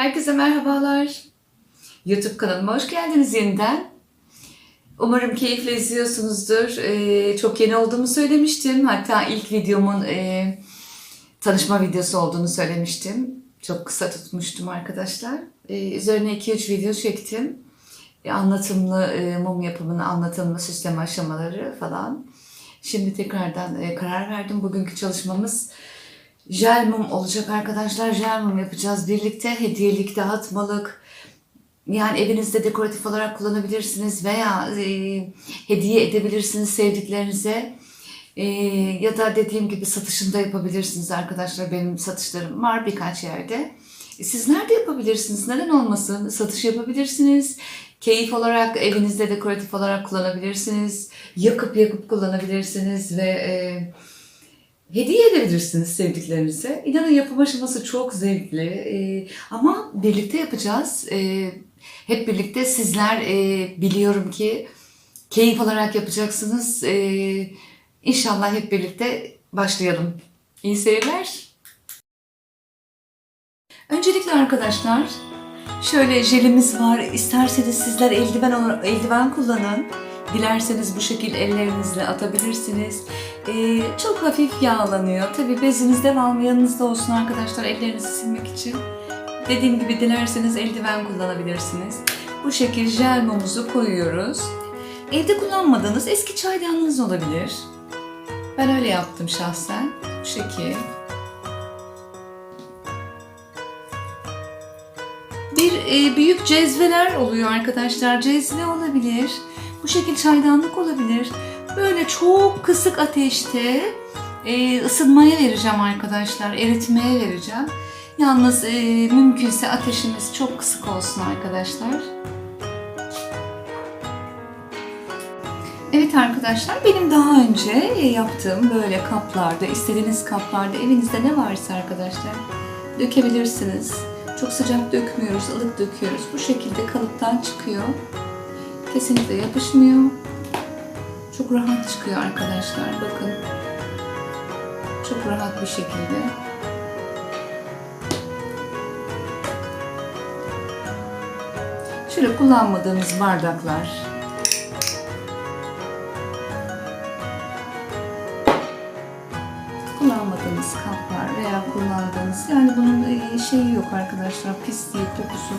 Herkese merhabalar. YouTube kanalıma hoş geldiniz yeniden. Umarım keyifle izliyorsunuzdur. Ee, çok yeni olduğumu söylemiştim. Hatta ilk videomun e, tanışma videosu olduğunu söylemiştim. Çok kısa tutmuştum arkadaşlar. Ee, üzerine 2-3 video çektim. E, anlatımlı e, mum yapımını, anlatımlı sistem aşamaları falan. Şimdi tekrardan e, karar verdim. Bugünkü çalışmamız jel mum olacak arkadaşlar. Jel mum yapacağız birlikte. Hediyelik, dağıtmalık. Yani evinizde dekoratif olarak kullanabilirsiniz veya e, hediye edebilirsiniz sevdiklerinize. E, ya da dediğim gibi satışında yapabilirsiniz arkadaşlar. Benim satışlarım var birkaç yerde. E, Siz nerede yapabilirsiniz? Neden olmasın? Satış yapabilirsiniz. Keyif olarak evinizde dekoratif olarak kullanabilirsiniz. Yakıp yakıp kullanabilirsiniz ve e, hediye edebilirsiniz sevdiklerinize. İnanın yapım aşaması çok zevkli Ee, ama birlikte yapacağız. Ee, hep birlikte sizler e, biliyorum ki keyif alarak yapacaksınız. Ee, İnşallah hep birlikte başlayalım. İyi seyirler. Öncelikle arkadaşlar şöyle jelimiz var. İsterseniz sizler eldiven eldiven kullanın. Dilerseniz bu şekil ellerinizle atabilirsiniz. Ee, çok hafif yağlanıyor. Tabi beziniz devamlı yanınızda olsun arkadaşlar ellerinizi silmek için. Dediğim gibi dilerseniz eldiven kullanabilirsiniz. Bu şekil jel mumuzu koyuyoruz. Evde kullanmadığınız eski çaydanlığınız olabilir. Ben öyle yaptım şahsen. Bu şekil. Bir e, büyük cezveler oluyor arkadaşlar. Cezve olabilir. Bu şekil çaydanlık olabilir. Böyle çok kısık ateşte e, ısınmaya vereceğim arkadaşlar. Eritmeye vereceğim. Yalnız e, mümkünse ateşimiz çok kısık olsun arkadaşlar. Evet arkadaşlar benim daha önce yaptığım böyle kaplarda, istediğiniz kaplarda evinizde ne varsa arkadaşlar dökebilirsiniz. Çok sıcak dökmüyoruz, ılık döküyoruz. Bu şekilde kalıptan çıkıyor. Kesinlikle yapışmıyor. Çok rahat çıkıyor arkadaşlar. Bakın. Çok rahat bir şekilde. Şöyle kullanmadığımız bardaklar. Kullanmadığımız kaplar veya kullandığımız yani bunun şeyi yok arkadaşlar pisliği kokusu.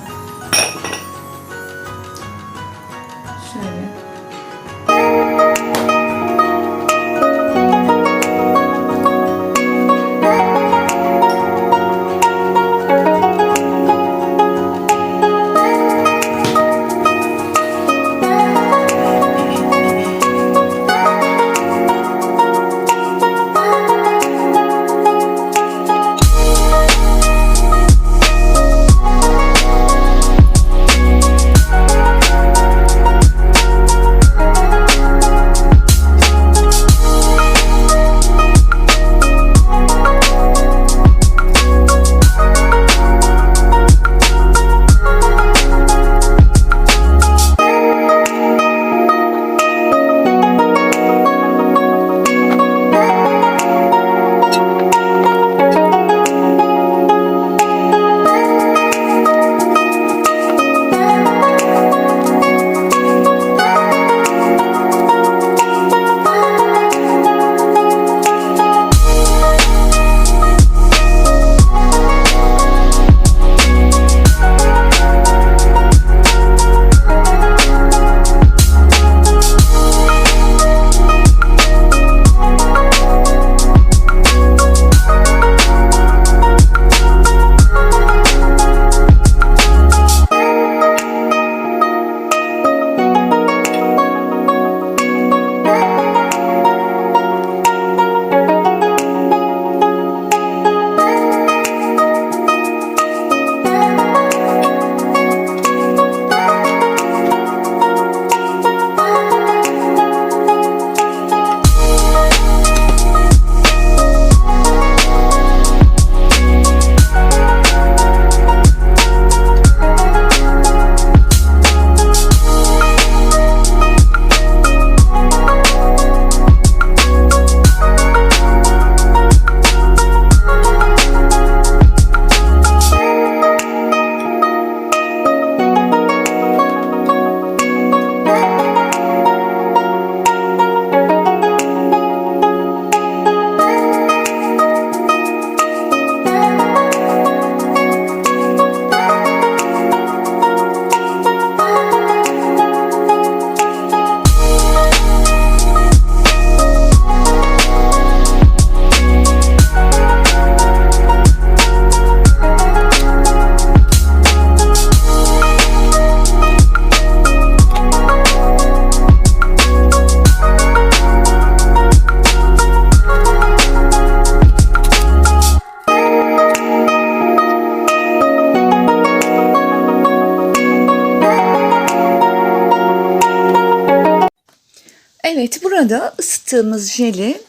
Evet, burada ısıttığımız jeli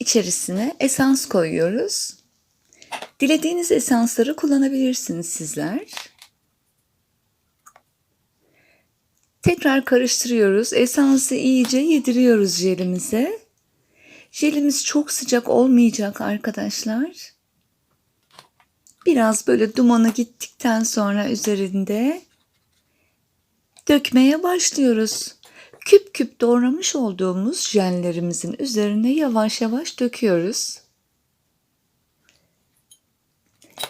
içerisine esans koyuyoruz. Dilediğiniz esansları kullanabilirsiniz sizler. Tekrar karıştırıyoruz. Esansı iyice yediriyoruz jelimize. Jelimiz çok sıcak olmayacak arkadaşlar. Biraz böyle dumanı gittikten sonra üzerinde dökmeye başlıyoruz. Küp küp doğramış olduğumuz jellerimizin üzerine yavaş yavaş döküyoruz.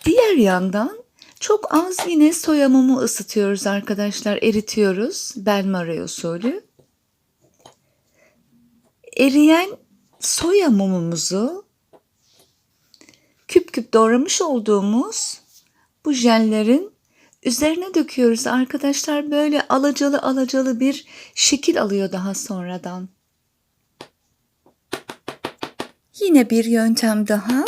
Diğer yandan çok az yine soya mumu ısıtıyoruz arkadaşlar. Eritiyoruz. Benmari usulü. Eriyen soya mumumuzu küp küp doğramış olduğumuz bu jellerin üzerine döküyoruz arkadaşlar. Böyle alacalı alacalı bir şekil alıyor daha sonradan. Yine bir yöntem daha.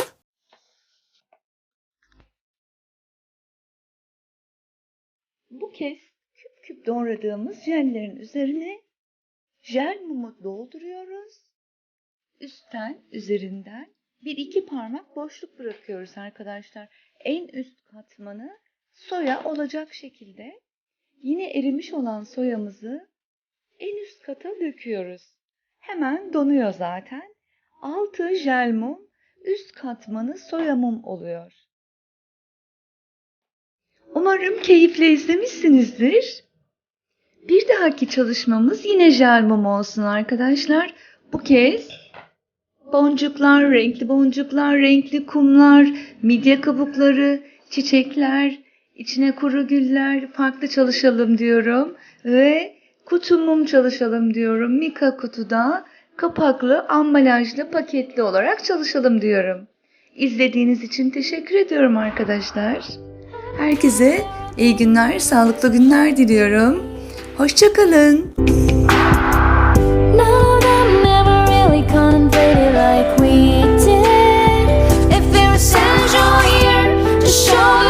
Bu kez küp küp doğradığımız jellerin üzerine jel mumu dolduruyoruz. Üstten, üzerinden bir iki parmak boşluk bırakıyoruz arkadaşlar. En üst katmanı soya olacak şekilde yine erimiş olan soyamızı en üst kata döküyoruz. Hemen donuyor zaten. Altı jel mum, üst katmanı soya mum oluyor. Umarım keyifle izlemişsinizdir. Bir dahaki çalışmamız yine jel mum olsun arkadaşlar. Bu kez boncuklar, renkli boncuklar, renkli kumlar, midye kabukları, çiçekler, İçine kuru güller farklı çalışalım diyorum ve kutu mum çalışalım diyorum. Mika kutuda kapaklı, ambalajlı, paketli olarak çalışalım diyorum. İzlediğiniz için teşekkür ediyorum arkadaşlar. Herkese iyi günler, sağlıklı günler diliyorum. Hoşçakalın. Show